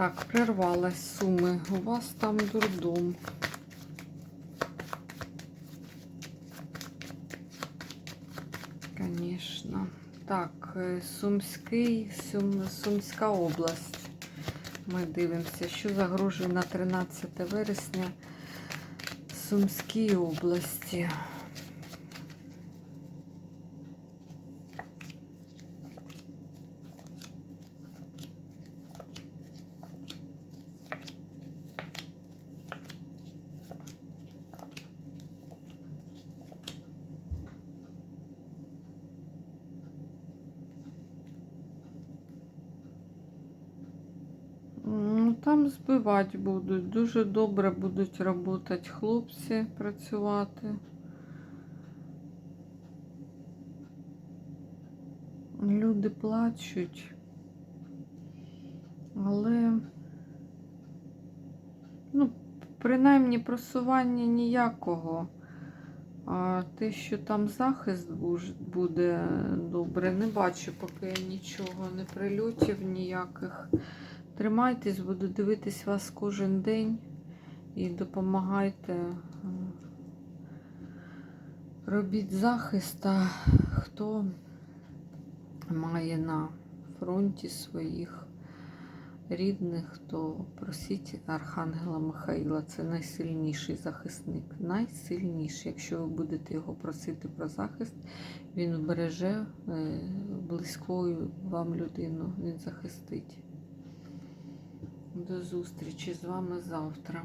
Так, прервалась суми. У вас там дурдом. Конечно. Так, е, Сумський, Сум, Сумська область. Ми дивимося, що загрожує на 13 вересня Сумській області. Ну, там збивати будуть. Дуже добре будуть працювати хлопці, працювати. Люди плачуть. Але, ну, принаймні просування ніякого. А те, що там захист буде добре, не бачу поки нічого, не прильотів ніяких. Тримайтесь, буду дивитись вас кожен день і допомагайте. Робіть захист, а хто має на фронті своїх рідних, то просіть Архангела Михаїла. Це найсильніший захисник. Найсильніший. Якщо ви будете його просити про захист, він вбереже е, близькою вам людину, він захистить. До зустрічі з вами завтра.